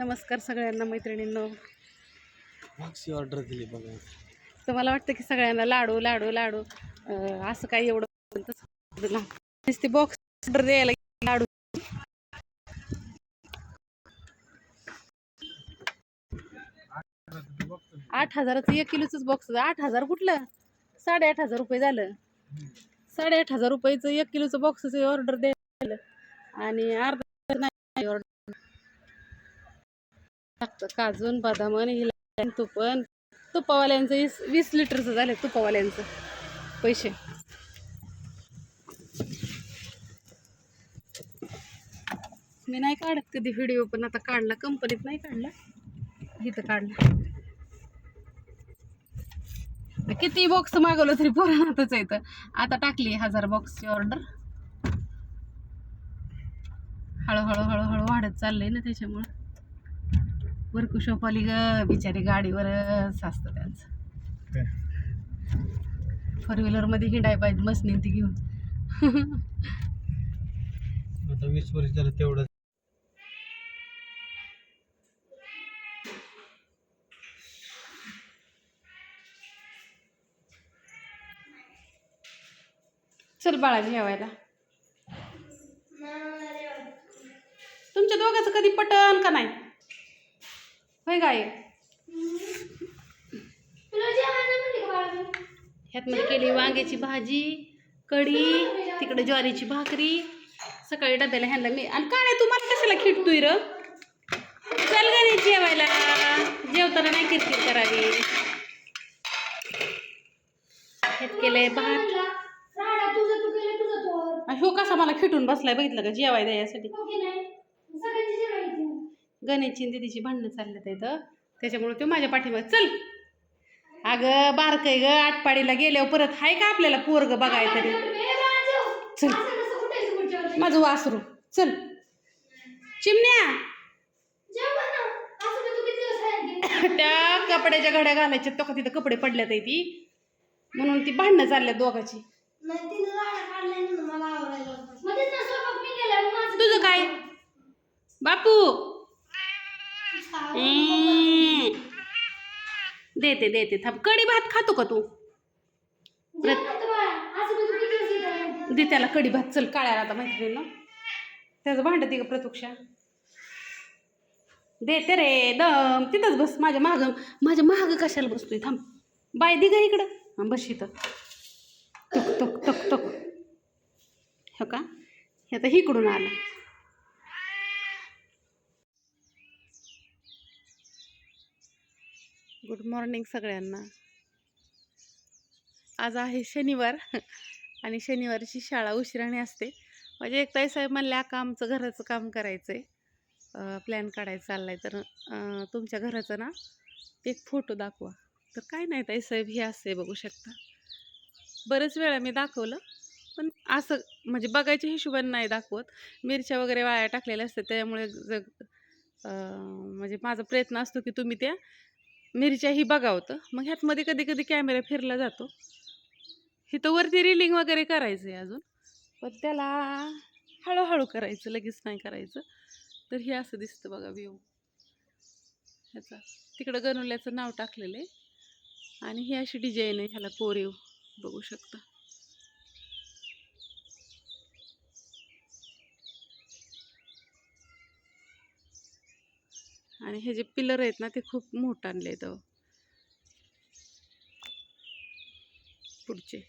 नमस्कार सगळ्यांना मैत्रिणींनो. मागची ऑर्डर दिली बघा. तर मला वाटतं की सगळ्यांना लाडू लाडू लाडू. असं काही एवढं. नुसते बॉक्स ऑर्डर द्यायला लाडू. आठ हजाराचं एक किलोचंच बॉक्स आठ हजार कुठलं? साडेआठ हजार रुपये झालं. साडेआठ हजार रुपयाचं एक किलोचं बॉक्सचं ऑर्डर द्यायला आणि अर्धा लागतं काजून बदामन हिला तुपन तुपावाल्यांचं वीस वीस लिटरचं झालं तुपावाल्यांचं. पैसे. मी नाही काढत कधी व्हिडिओ पण आता काढला. कंपनीत नाही काढला. इथं काढला. किती बॉक्स मागवलं तरी पोरांतच येतं आता टाकली हजार बॉक्सची ऑर्डर हळूहळू हळूहळू वाढत चाललंय ना त्याच्यामुळं. वरकू शॉप आली ग बिचारी गाडीवरच असतं त्यांचं. फोर व्हीलरमध्ये हिंडाय पाहिजे मसनी ती घेऊन. आता वीस वर्ष झालं तेवढं. चल बाळा जेवायला तुमच्या दोघांचं कधी पटन का नाही? होय गाय ह्यातमध्ये केली वांग्याची भाजी कढी तिकडे ज्वारीची भाकरी सकाळी डब्याला ह्यांना मी आणि काय नाही तुम्हाला कशाला खिटतोय र? चल गाडी जेवायला. जेवताना नाही किरकिर करावी. ह्यात केलंय भात. ह्यो कसा मला खिटून बसलाय बघितलं का? जेवाय द्यायसाठी गणेशची आणि दीदीची भांडणं चालल्यात इथं. त्याच्यामुळे तो माझ्या पाठीमागे चल! अगं बारकय ग आटपाडीला गेल्यावर परत हाय का आपल्याला पोरग बघाय तरी? चल. माझं वासरू चल. चिमण्या! त्या कपड्याच्या घड्या घालायच्या तो का तिथं कपडे पडल्यात आहे ती. म्हणून ती भांडणं चालल्यात दोघाची. तुझं काय? बापू! देते देते. थांब. कढी भात खातो का तू? दे त्याला कढी भात. चल काळ्याला आता माहिती ना त्याचं भांड दे का प्रतुक्षा देते रे दम. तिथंच बस माझ्या माग. माझ्या माग कशाला बसतोय? थांब. बाय दे ग इकडं. हा बस इथं. टक टक टक टक. हो का? हे आता इकडून आलं. गुड मॉर्निंग सगळ्यांना. आज आहे शनिवार आणि शनिवारची शाळा उशिराने असते. म्हणजे एक ताई साहेब म्हणल्या का आमचं घराचं काम करायचं आहे प्लॅन काढायचा चाललाय. तर तुमच्या घराचं ना एक फोटो दाखवा. तर काय नाही ताई साहेब हे असते बघू शकता. बरेच वेळा मी दाखवलं पण असं म्हणजे बघायच्या हिशोबाने नाही दाखवत. मिरच्या वगैरे वाया टाकलेल्या असतात त्यामुळे जग म्हणजे माझा प्रयत्न असतो की तुम्ही त्या मिरच्याही बघावतं मग ह्यातमध्ये कधी कधी कॅमेरा फिरला जातो. इथं वरती रिलिंग वगैरे करायचं आहे अजून. पण त्याला हळूहळू करायचं लगेच नाही करायचं. तर हे असं दिसतं बघा व्यू ह्याचा. तिकडं गणुल्याचं नाव टाकलेलं आहे. आणि ही अशी डिझाईन आहे ह्याला कोरीव. बघू शकता. आणि हे जे पिलर आहेत ना ते खूप मोठं आणले आहेत पुढचे.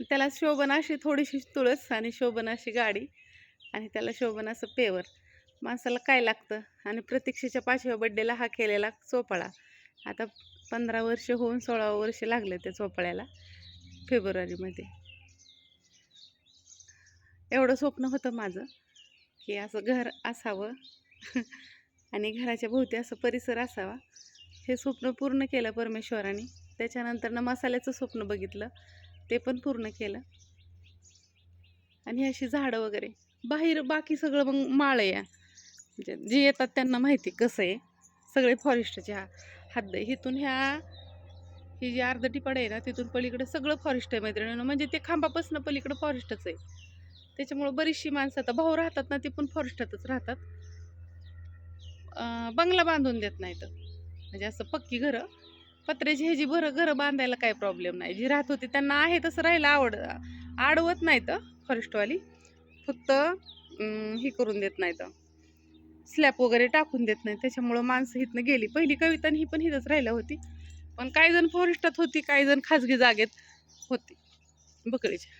त्याला शोभन अशी थोडीशी तुळस आणि शोभन अशी गाडी आणि त्याला शोभन असं पेवर. माणसाला काय लागतं? आणि प्रतीक्षेच्या पाचव्या बड्डेला हा केलेला चोपाळा आता पंधरा वर्ष होऊन सोळावं वर्ष लागलं त्या चोपाळ्याला फेब्रुवारीमध्ये. एवढं स्वप्न होतं माझं की असं घर असावं. आणि घराच्या भोवती असं परिसर असावा. हे स्वप्न पूर्ण केलं परमेश्वराने. त्याच्यानंतरनं मसाल्याचं स्वप्न बघितलं. ते पण पूर्ण केलं. आणि अशी झाडं वगैरे. बाहेर बाकी सगळं मग माळ आहे म्हणजे जे येतात त्यांना माहिती कसं आहे. सगळे फॉरेस्टचे हा हद्द आहे. इथून ह्या ही जी अर्ध टिपाड आहे ना तिथून पलीकडे सगळं फॉरेस्ट आहे मैत्रिणीनं. म्हणजे ते खांबापासून पलीकडं फॉरेस्टच आहे. त्याच्यामुळं बरीचशी माणसं आता भाऊ राहतात ना ते पण फॉरेस्टातच राहतात. बंगला बांधून देत नाहीत. म्हणजे असं पक्की घरं. पत्र्याची ह्याची भरं घरं बांधायला काही प्रॉब्लेम नाही. जी राहत होती त्यांना आहे तसं राहायला आवड आडवत नाहीत फॉरेस्टवाली. फक्त हे करून देत नाहीत. स्लॅप वगैरे टाकून देत नाही त्याच्यामुळं माणसं इथनं गेली. पहिली कविता ही पण हिथंच राहिलं होती. पण काही जण फॉरेस्टात होती काही जण खाजगी जागेत होती. बकरीच्या.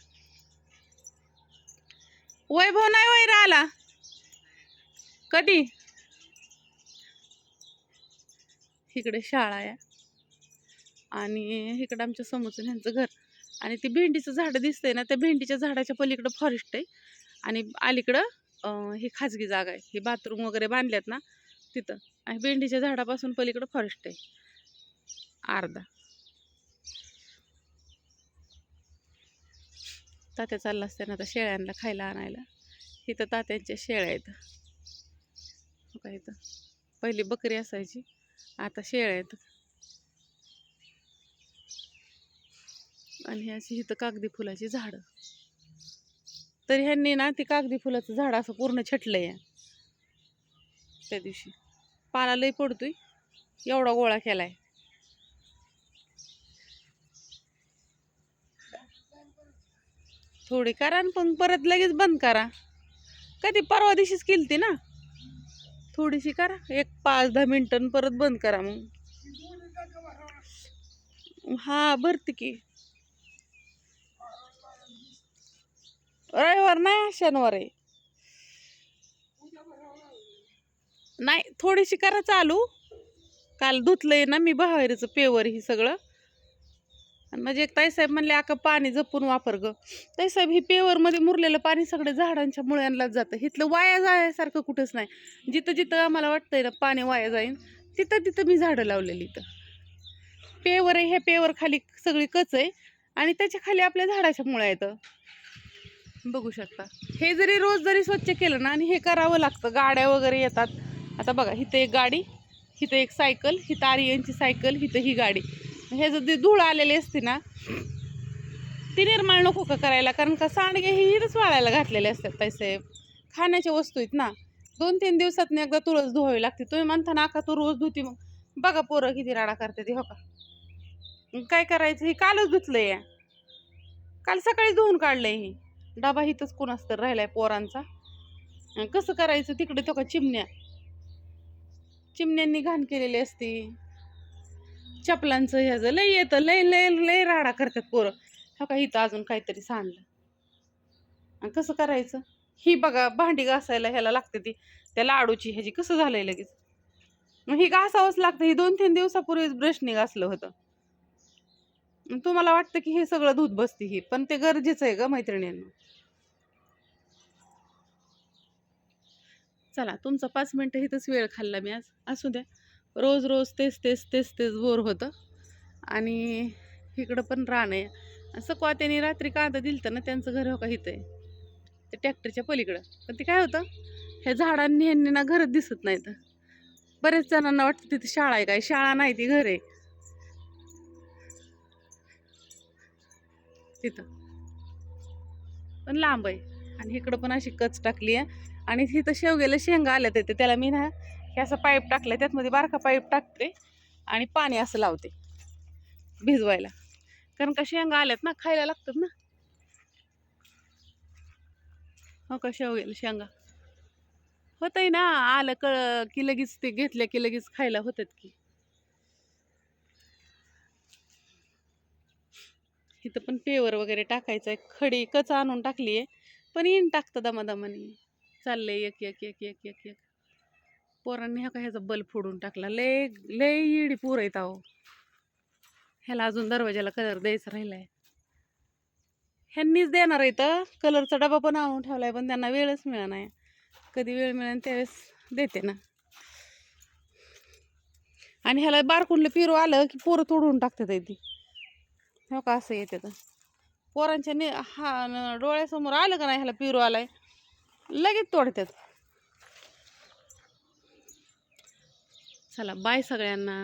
वैभव नाही वैर आला. कधी? इकडे शाळा आहे. आणि इकडं आमच्या समोरचं ह्यांचं घर. आणि ती भेंडीचं झाड दिसतंय ना त्या भेंडीच्या झाडाच्या पलीकडं फॉरेस्ट आहे. आणि अलीकडं ही खाजगी जागा आहे. हे बाथरूम वगैरे बांधल्यात ना तिथं. आणि भेंडीच्या झाडापासून पलीकडं फॉरेस्ट आहे. अर्धा. तात्या चालला असताना आता शेळ्यांना खायला आणायला. इथं तात्यांच्या शेळ्या आहेत. काय का इथं. पहिली बकरी असायची. आता शेळ्या आहेत. आणि ही अशी इथं कागदी फुलाची झाडं. तर ह्यांनी ना ती कागदी फुलाचं झाड असं पूर्ण छटलंय. त्या दिवशी. पाला लई पडतोय. एवढा गोळा केलाय. थोडी करा आणि पण परत लगेच बंद करा. कधी परवा दिवशीच केलती ना? थोडीशी करा. एक पाच दहा मिनटं परत बंद करा मग. हा भरते की. रविवार नाही शनिवार आहे. नाही थोडीशी करा चालू. काल धुतलंय ना मी बाहेरचं पेवर ही सगळं. आणि माझे एक ताईसाहेब म्हणले आका पाणी जपून वापर ग. ताईसाहेब ही पेवरमध्ये मुरलेलं पाणी सगळं झाडांच्या मुळ्यांनाच जातं. इथलं वाया जाण्यासारखं कुठंच नाही. जिथं जिथं आम्हाला वाटतंय ना पाणी वाया जाईन तिथं तिथं मी झाडं लावलेली इथं. पेवर आहे ह्या पेवर खाली सगळी कच आहे आणि त्याच्याखाली आपल्या झाडाच्या मुळ्या येतं बघू शकता. हे जरी रोज जरी स्वच्छ केलं ना आणि हे करावं लागतं गाड्या वगैरे येतात. आता बघा इथं एक गाडी इथं एक सायकल हिथं आर्यनची सायकल हिथं ही गाडी. हे जर धूळ आलेली असते ना ती निर्माण नको का करायला? कारण का सांडगे ही हिरच वाळायला घातलेले असतात पैसे. खाण्याच्या वस्तू आहेत ना दोन तीन दिवसात एकदा तुळस धुवावी लागते. तुम्ही म्हणता ना का तू रोज धुती मग. बघा पोरं किती राडा करते ती हो का? काय करायचं? हे कालच धुतलंय. या काल सकाळी धुवून काढलंय ही. डबा हिथंच कोणाच तर राहिलाय पोरांचा. कसं करायचं? तिकडे तो का चिमण्या चिमण्यांनी घाण केलेली असती. चपलांचं ह्याचं लय येतं लय लय लय राडा करतात पोरं. हा का इथं अजून काहीतरी सांडलं. आणि कसं करायचं? ही बघा भांडी घासायला ह्याला लागते ती. त्या लाडूची ह्याची कसं झालंय लगेच? मग ही घासावंच लागतं. ही दोन तीन दिवसापूर्वीच ब्रशने घासलं होतं. तुम्हाला वाटतं की हे सगळं दूध बसते ही पण ते गरजेचं आहे ग मैत्रिणींना. चला तुमचा पाच मिनटं इथंच वेळ खाल्ला मी आज. असू द्या. रोज रोज तेच तेच तेच तेच बोर होतं. आणि इकडं पण रान आहे. सकवा त्यांनी रात्री कांदा दिलतं ना त्यांचं घर हो का इथं आहे. ते ट्रॅक्टरच्या पलीकडं. पण ते काय होतं? हे झाडांनी ह्यांनी ना घरच दिसत नाहीत. बरेच जणांना वाटतं तिथे शाळा आहे काय? शाळा नाही ती घर आहे. तिथं. पण लांब आहे. आणि इकडं पण अशी कच टाकली आहे. आणि तिथं शेवगेला शेंगा आल्या तिथे त्याला मी ना हे असं पाईप टाकलं त्यातमध्ये बारका पाईप टाकते आणि पाणी असं लावते भिजवायला. कारण का शेंगा आल्यात ना खायला लागतात ना. हो का शेवगेला शेंगा? होतंय ना आलं कळ की लगेच ते घेतल्या की लगेच खायला होतात की. इथं पण पेवर वगैरे टाकायचं आहे खडी कच आणून टाकली आहे पण येईन टाकतं दमादमाने. चाललंय एक एक एक एक एक एक. पोरांनी हा का ह्याचा बल्ब फोडून टाकला. लय लय इडी पूर आहेत अहो. ह्याला अजून दरवाजाला कलर द्यायचा राहिलाय. ह्यांनीच देणार आहे तर कलरचा डबा पण आणून ठेवलाय पण त्यांना वेळच मिळणार नाही कधी वेळ मिळेल त्यावेळेस देते ना. आणि ह्याला बारकुंडलं पिरू आलं की पोरं तोडून टाकतात ती. हो का असं येते तर. पोरांच्या नि हा न- डोळ्यासमोर आलं का नाही ह्याला पिरू आलाय? लगेच तोडतात. चला बाय सगळ्यांना.